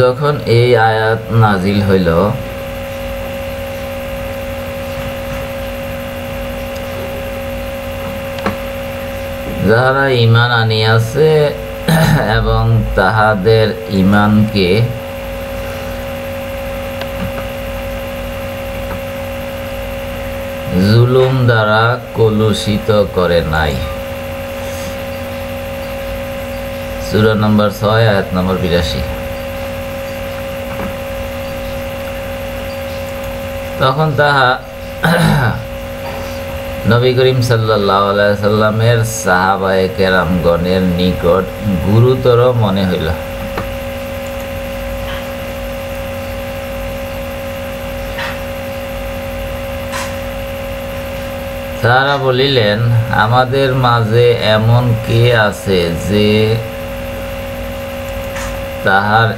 যখন এই আয়াত নাজিল হইল, যাহারা ইমান আনিয়াছে এবং তাহাদের ইমানকে জুলুম দ্বারা কলুষিত করে নাই। সুরা নম্বর ছয়, আয়াত নম্বর বিরাশি। তখন তাহা নবী করিম সাল্লাহ সাল্লামের কেরামগণের নিকট গুরুতর মনে হইল। তারা বলিলেন, আমাদের মাঝে এমন কে আছে যে তাহার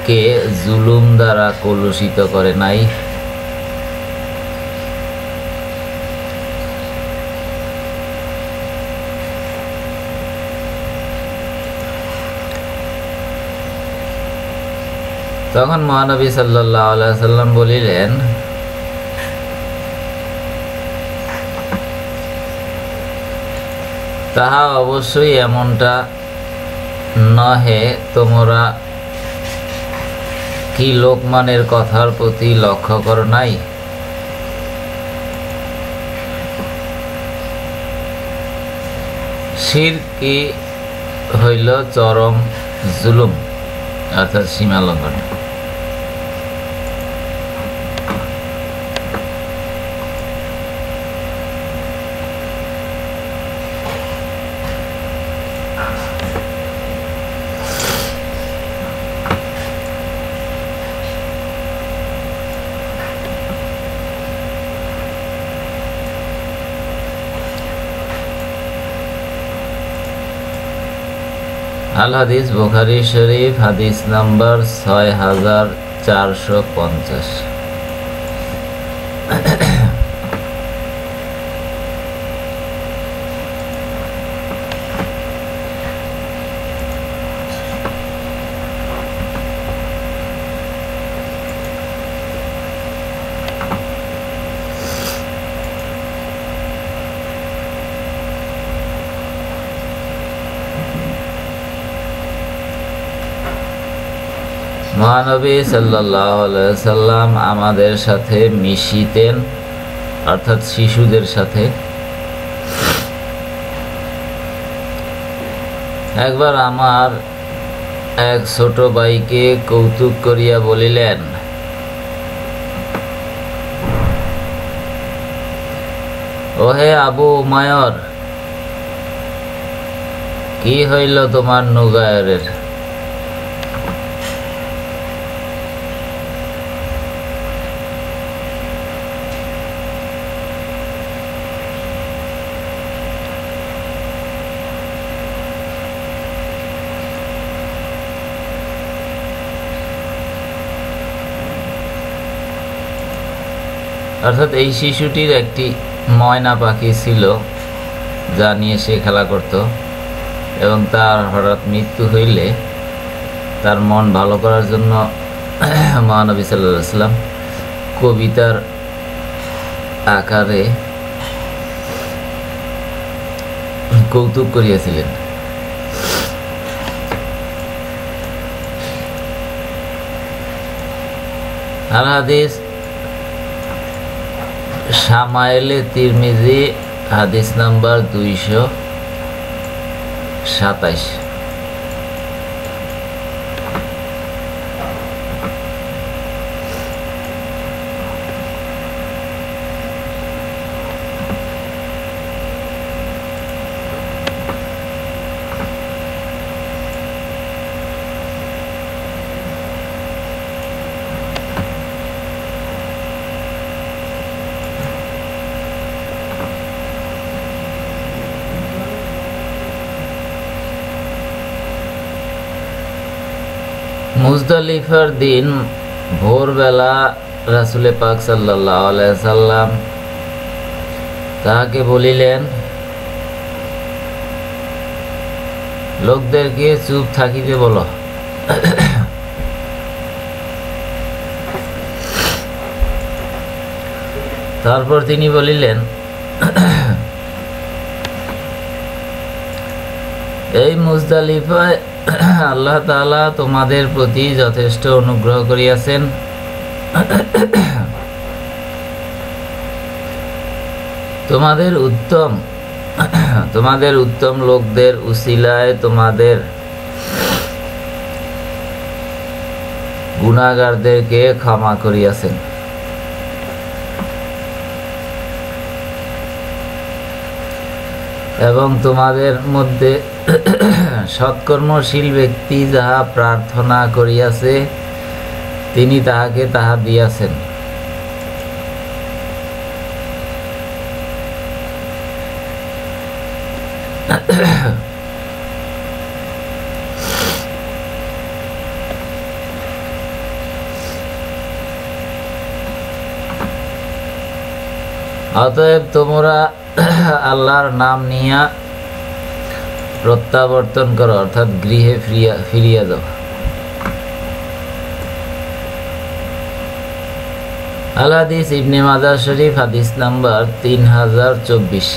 ইমানকে জুলুম দ্বারা কলুষিত করে নাই? তখন মহানবী সাল্লাম বলিলেন, তাহা অবশ্যই এমনটা নহে, তোমরা কি লোকমানের কথার প্রতি লক্ষ্য কর নাই? শির কি হইল চরম জুলুম? অর্থাৎ সীমা আল হাদিস বোখারি শরীফ হাদিস নাম্বার ছয় হাজার চারশো পঞ্চাশ। মহানবী সাল্লাম আমাদের সাথে মিশিতেন, অর্থাৎ শিশুদের সাথে। একবার আমার এক ছোট ভাইকে কৌতুক করিয়া বলিলেন, ওহে আবু উমায়র, কি হইল তোমার নুগায়রের? অর্থাৎ এই শিশুটির একটি ময়না পাখি ছিল, যা নিয়ে সে খেলা করত। এবং তার হঠাৎ মৃত্যু হইলে তার মন ভালো করার জন্য মহানবী সাল্লাম কবিতার আকারে কৌতুক করিয়াছিলেন। হাদিস সামাইলে তিরমিজি হাদিস নাম্বার দুইশো সাতাইশ। মুজদালিফার দিন ভোরবেলা রাসুলে পাক সাল্লাহ সাল্লাম তাহাকে বলিলেন, লোকদেরকে চুপ থাকিতে বলো। তারপর তিনি বলিলেন এই মুজদালিফায় আল্লাহ তাআলা তোমাদের প্রতি যথেষ্ট অনুগ্রহ করিয়াছেন। তোমাদের উত্তম তোমাদের উত্তম লোকদের উসিলায় তোমাদের গুণাগারদেরকে ক্ষমা করিয়াছেন। এবং তোমাদের মধ্যে সৎকর্মশীল ব্যক্তি যাহা প্রার্থনা করিয়াছে তিনি তাহাকে তাহা দিয়াছেন। অতএব তোমরা আল্লাহর নাম নিয়া প্রত্যাবর্তন করো, অর্থাৎ গৃহে ফিরিয়া ফিরিয়া যাও। আল ইবনে মাজার শরীফ, হাদিস নাম্বার তিন হাজার চব্বিশ।